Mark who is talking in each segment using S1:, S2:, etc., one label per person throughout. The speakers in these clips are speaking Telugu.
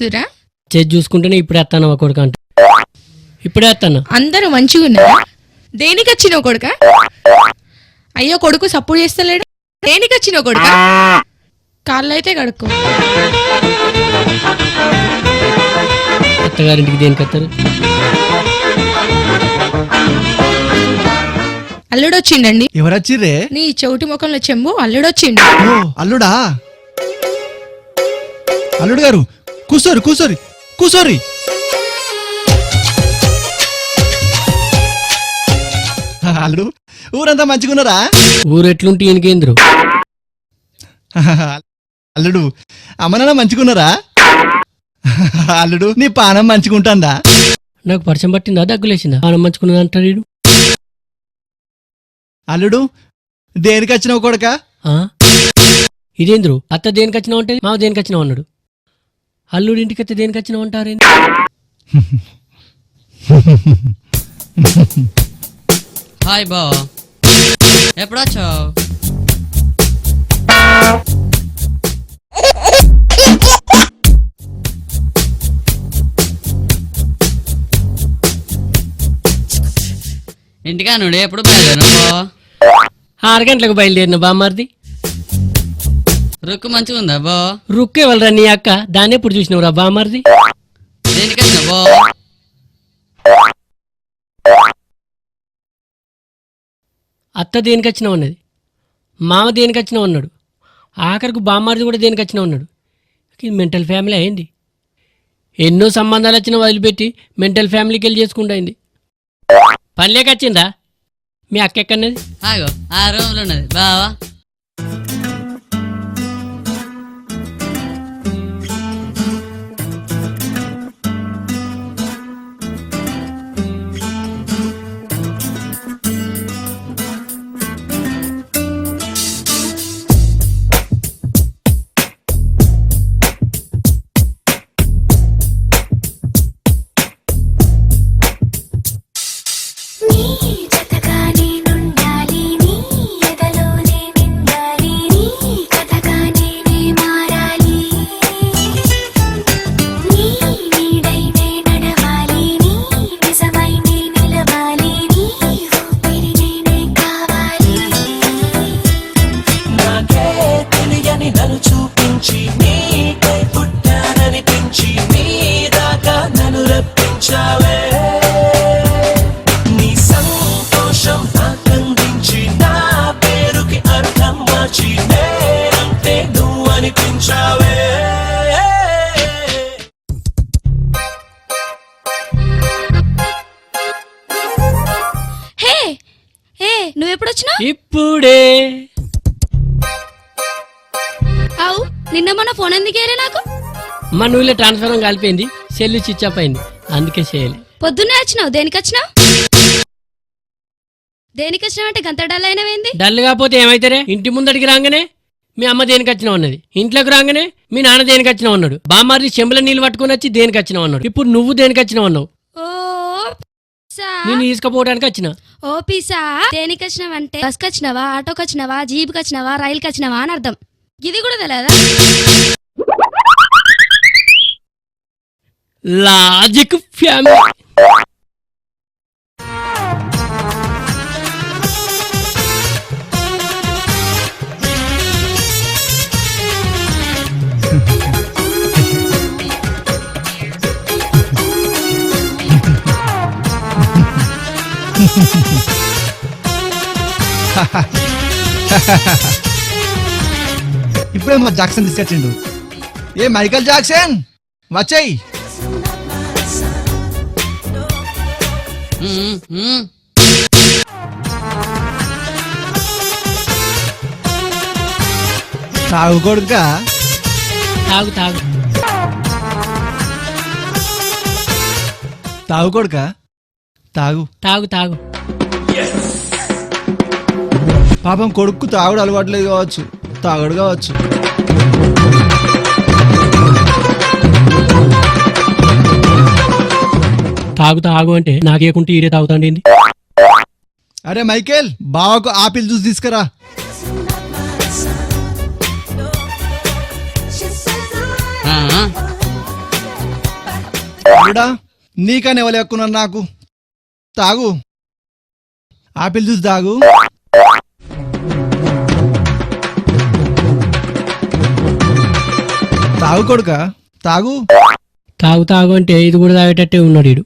S1: చూస్తురా
S2: చేసి చూసుకుంటేనే ఇప్పుడే వస్తాను ఒక కొడుకు అంట. ఇప్పుడే వస్తాను
S1: అందరూ మంచిగా ఉన్నారా? దేనికి వచ్చినావు కొడుక? అయ్యో కొడుకు సపోర్ట్ చేస్తలేడు. దేనికి వచ్చినావు కొడుక? కాళ్ళు అయితే కడుక్కో.
S2: అత్తగారింటికి దేనికి వస్తారు?
S1: అల్లుడొచ్చిండండి.
S3: ఎవరచ్చిర్రే?
S1: నీ చెవిటి ముఖంలో చెంబు అల్లుడొచ్చిండు.
S3: ఓ అల్లుడా? అల్లుడు గారు కూసోరి కూసోరి కూసోరి. అల్లుడు ఊరంతా మంచిగున్నారా?
S2: ఊరు ఎట్లుంటే ఈయనకేంద్రు
S3: అల్లుడు అమ్మనాన్న మంచిగున్నారా? అల్లుడు నీ పానం మంచిగుంటుందా?
S2: నాకు పరిచయం పట్టిందా? దగ్గులేసిందా? ఆనం మంచుకున్నది అంటాడు.
S3: అల్లుడు దేనికి వచ్చినావు కొడక?
S2: ఆ? ఇదేంద్రు? అత్త దేనికి వచ్చినావు అంటే మావ దేనికి వచ్చినావు అన్నాడు? అల్లుడి ఇంటికి అయితే దేనికి వచ్చిన అంటారేంది
S4: హాయ్ బా. ఎప్పుడు వచ్చావు ఇంటికా నుండి ఎప్పుడు బయలుదేరు
S2: ఆరు గంటలకు బయలుదేరిన మరిది.
S4: రుక్కు మంచిగా ఉందా బా
S2: రుక్కే వాళ్ళరా నీ అక్క? దాన్ని ఎప్పుడు చూసినావు రా బామ్మారిది
S4: దేనికి వచ్చినా బా
S2: అత్త దేనికి వచ్చినావు అన్నది? మామ దేనికి వచ్చినావు అన్నాడు? ఆఖరికి బామ్మారిది కూడా దేనికి వచ్చినావు అన్నాడు ఇది మెంటల్ ఫ్యామిలీ అయింది. ఎన్నో సంబంధాలు వచ్చినా వదిలిపెట్టి మెంటల్ ఫ్యామిలీకి వెళ్ళి చేసుకుంటూ అయింది. పనిలేక వచ్చిందా? మీ అక్క ఎక్కన్నది
S4: ఆగో ఆ రూమ్లో ఉన్నది. బావా.
S5: అనిపించావే
S6: హే హే నువ్వెప్పుడు వచ్చినావు
S2: ఇప్పుడే.
S6: అవు నిన్న మొన్న ఫోన్ ఎందుకేరే నాకు?
S2: మా నువ్వులే ట్రాన్స్ఫర్ కలిపోయింది సెల్లు ఆఫ్ అయింది అందుకే చేయలే.
S6: పొద్దున్నే వచ్చినావు దేనికి వచ్చినావు దేనికి వచ్చినావంటే గంత డల్ అయినవేంది?
S2: డల్ కాకపోతే ఏమైతారే? ఇంటి ముందడికి రాగానే? మీ అమ్మ దేనికి వచ్చినావు అన్నది. ఇంట్లోకి రాగానే మీ నాన్న దేనికి వచ్చినావు అన్నాడు. బామ్మారి చెంబుల నీళ్ళు పట్టుకొని వచ్చి దేనికి వచ్చినావు అన్నాడు. ఇప్పుడు నువ్వు దేనికి
S6: ఓ పిసా.
S2: నేను తీసుకుపోవడానికి వచ్చిన?
S6: ఓ పిసా. దేనికి వచ్చినావంటే బస్కి వచ్చినావా ఆటోకి వచ్చినావా జీప్కి వచ్చినావా రైలుకి వచ్చినావా అని అర్థం. ఇది కూడా తెలియదా
S2: లాజిక్ ఫ్యామిలీ.
S3: ఇప్పుడే మా జాక్సన్ తీసుకొచ్చిండు. ఏ మైకల్ జాక్సన్? వచ్చాయి. తాగు కొడుక
S2: తాగు తాగు.
S3: తాగు కొడుక? తాగు.
S2: తాగు తాగు.
S3: పాపం కొడుకు తాగుడు అలవాట్లేదు కావచ్చు. తాగుడు కావచ్చు.
S2: తాగు తాగు అంటే నాకేకుంటే ఈరే తాగుతాండి
S3: అరే మైకేల్ బావకు ఆపిల్ జ్యూస్ తీసుకురా. నీకని ఎవరు నాకు? తాగు. ఆపిల్ జ్యూస్ తాగు. తాగు కొడుక? తాగు.
S2: తాగు తాగు అంటే ఇది కూడా తాగేటట్టే ఉన్నాడు వీడు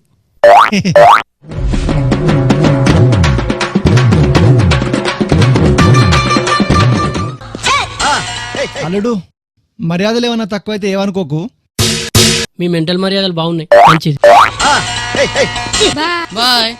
S3: అల్లుడు మర్యాదలు ఏమన్నా తక్కువైతే ఏమనుకోకు?
S2: మీ మెంటల్ మర్యాదలు బాగున్నాయి. మంచిది.
S1: బాయ్.